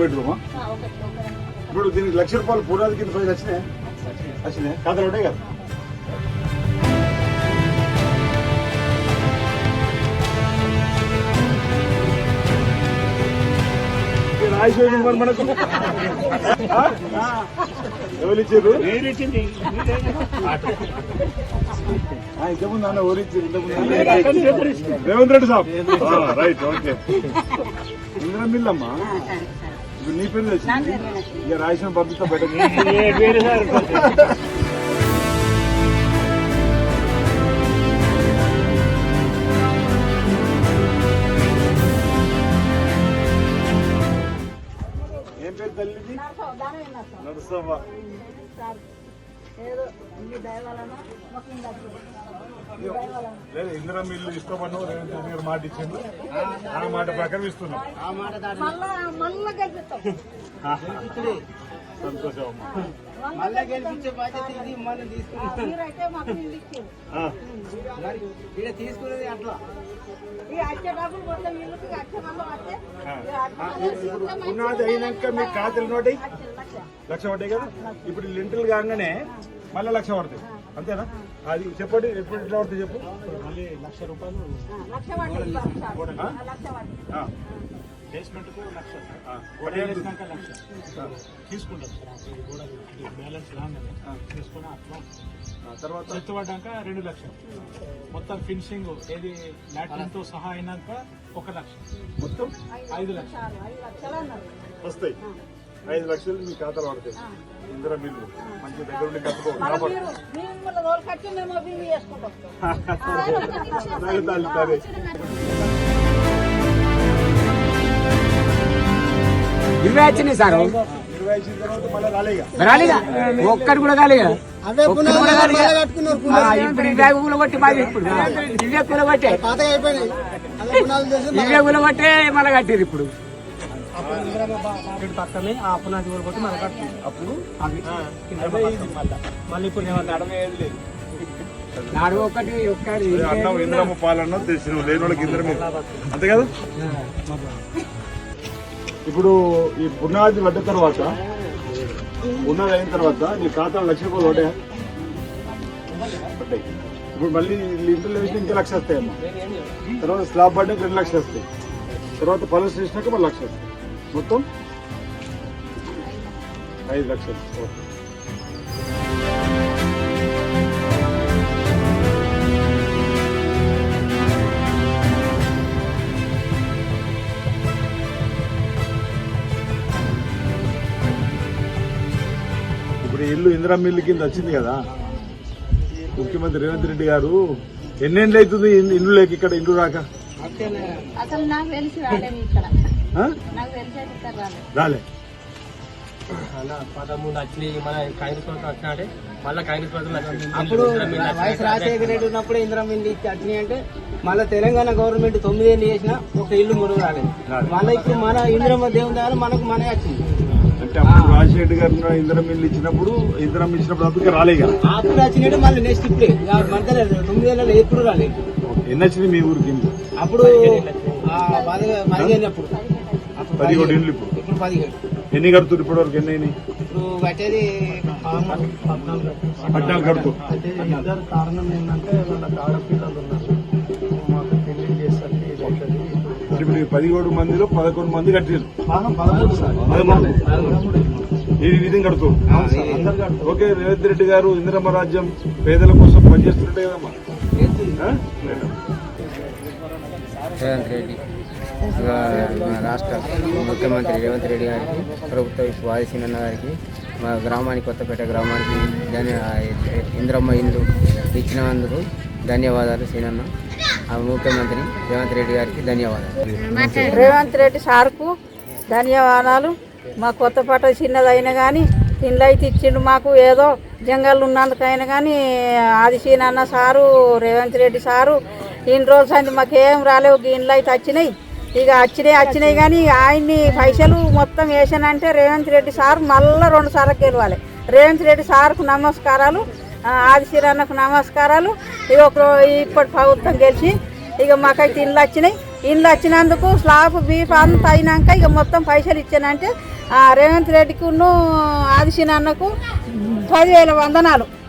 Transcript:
బెడ్రూమా ఇప్పుడు దీనికి లక్ష రూపాయలు పునాది కింద పైన వచ్చినాయి? వచ్చినాయి. కథలు ఉంటాయి కదా. మనకు. ఆ? ఎవరు ఇచ్చారు? ఇంతకుముందు అన్న ఎవరు ఇచ్చారు? ఇంతకుముందు అన్న? రేవంత్ రెడ్డి సాబ్. ఆ, రైట్ ఓకే. ఇందిరా ఇప్పుడు నీ పేరు తెచ్చింది ఇక రాసిన పంపిస్తా బయట ఏం పేరు తల్లిది? నరసవ్వ ఏదో లేదు ఇందిరా మిల్లు ఇస్తామన్నావు రేవంత్ రెడ్డి గారు మాట ఇచ్చిండు. ఆ మాట ప్రకారం ఇస్తున్నాం మళ్ళా మళ్ళా గెలిపిస్తాం సంతోషం అమ్మా మళ్ళా గెలిపించే బాధ్యత ఇది మనం తీసుకున్నాం మాకు తీసుకునేది అట్లా. పునాది అయినాక మీ ఖాతాలు నోటి? లక్ష పడ్డాయి కదా? ఇప్పుడు లింటల్ కాగానే మళ్ళీ లక్ష పడుతుంది అంతేనా? అది చెప్పండి ఎప్పుడు ఎట్లా పడుతుంది చెప్పు. మళ్ళీ లక్ష రూపాయలు బేస్మెంట్కు లక్ష వేసినాక లక్ష తీసుకుంటాం సార్ ఇది బ్యాలెన్స్ రాగానే తీసుకుని తర్వాత ఎత్తుపడ్డాక రెండు లక్షలు మొత్తం ఫినిషింగ్ ఏది లాట్రిన్తో సహా అయినాక ఒక లక్ష మొత్తం ఐదు లక్షలు వస్తాయి ఐదు లక్షలు మీ ఖాతాలో పడతాయి ఇందిరా మిల్లు మంచి దగ్గర ఉండి కట్టుకో మళ్ళీ రాలేగా రాలేదా? ఒక్కటి కూడా ఆ, ఇప్పుడు ఇవే కొట్టి మాది ఇప్పుడు. ఇవే కొట్టే. ఇవే కొట్టే మళ్ళీ కట్టిరు ఇప్పుడు. పక్కనే ఆ పునాది కూల కొట్టి మళ్ళీ కట్టిరు అప్పుడు మళ్ళా. ఇప్పుడు నేను నడవేది లేదు. నాడు ఒకటి ఒక్కటి అదే అన్నం ఇంద్రమ్మ పాలన్న తెలిసిన లేని వాళ్ళకి ఇంద్రమ్మ అంతే కదా? ఇప్పుడు ఈ పునాది పడ్డ తర్వాత పునాది అయిన తర్వాత నీ ఖాతాలో లక్ష రూపాయలు పడ్డాయా? పడ్డాయి. ఇప్పుడు మళ్ళీ ఇంట్లో వేసిన ఇంకా లక్ష వస్తాయమ్మా. తర్వాత స్లాబ్ పడ్డాక రెండు లక్షలు వస్తాయి. తర్వాత పనులు చేసినాక మళ్ళీ లక్ష వస్తాయి. మొత్తం ఐదు లక్షలు. ఇల్లు ఇందిరా మిల్లు కింద వచ్చింది కదా. ముఖ్యమంత్రి రేవంత్ రెడ్డి గారు ఎన్నేళ్ళు అవుతుంది ఇల్లు లేక ఇక్కడ ఇల్లు రాక? రాలే. పదమూడు వచ్చినాయి మన కాంగ్రెస్ ప్రభుత్వం వచ్చినాడే మళ్ళీ కాంగ్రెస్ ప్రభుత్వం వచ్చింది. అప్పుడు వైఎస్ రాజశేఖర రెడ్డి ఉన్నప్పుడు వచ్చినాయి అంటే మళ్ళీ తెలంగాణ గవర్నమెంట్ తొమ్మిదేళ్ళు చేసిన ఒక ఇల్లు మురుగు రాలేదు. మళ్ళీ ఇప్పుడు మన ఇందిరమ్మ దేవుని మనకు మనే వచ్చింది. అంటే అప్పుడు రాజశేఖర్ గారు ఇందిరా మిల్లు ఇచ్చినప్పుడు ఇందిరా ఇచ్చినప్పుడు అందుకే రాలే కదా అప్పుడు వచ్చినట్టు మళ్ళీ నెక్స్ట్ ఇప్పుడే. ఎప్పుడు రాలేదు ఎన్ని వచ్చినాయి మీ ఊరికి ఇల్లు అప్పుడు పదిహేడు ఇల్లు ఇప్పుడు. ఇప్పుడు పదిహేడు. ఎన్ని కడుతున్నారు ఇప్పటి వరకు ఎన్ని ఇప్పుడు కట్టేది పద్నాలుగు కడుతూ ఇద్దరు కారణం ఏంటంటే వాళ్ళకి ఆడపిల్లలు ఉన్నారు ఇప్పుడు పదిహేడు మందిలో పదకొండు మంది కట్టారు ఈ విధంగా కడుతూ ఓకే రేవంత్ రెడ్డి గారు ఇందిరమ్మ రాజ్యం పేదల కోసం పనిచేస్తుంటే కదమ్మా? రేవంత్ రెడ్డి. రాష్ట్ర ముఖ్యమంత్రి రేవంత్ రెడ్డి గారికి ప్రభుత్వ వాదిసిన గారికి మా గ్రామానికి కొత్తపేట గ్రామానికి ధన్య ఇంద్రమ్మ ఇల్లు ఇచ్చినందుకు ధన్యవాదాలు సీనన్న. ముఖ్యమంత్రి రేవంత్ రెడ్డి గారికి ధన్యవాదాలు. రేవంత్ రెడ్డి సార్కు ధన్యవాదాలు. మా కొత్త పాట చిన్నదైనా కానీ ఇండ్లు అయితే ఇచ్చిండు మాకు. ఏదో జంగల్ ఉన్నందుకైనా కానీ ఆదిశీనన్న సారు రేవంత్ రెడ్డి సారు ఇన్ని రోజులు అయింది మాకు ఏం రాలేవు. ఇండ్లు అయితే వచ్చినాయి. ఇక వచ్చినాయి వచ్చినాయి కానీ ఆయన్ని పైసలు మొత్తం వేసానంటే రేవంత్ రెడ్డి సార్ మళ్ళీ రెండు సార్లు గెలవాలి. రేవంత్ రెడ్డి సార్కు నమస్కారాలు. ఆ, నమస్కారాలు. ఇక ఒక ఇప్పటి ప్రభుత్వం గెలిచి ఇక మాకైతే ఇండ్లు వచ్చినాయి. ఇండ్లు వచ్చినందుకు స్లాబ్ బీఫ్ అంతా అయినాక ఇక మొత్తం పైసలు ఇచ్చానంటే రేవంత్ రేవంత్ రెడ్డికి ఆదిశీనన్నకు పదివేల వందనాలు.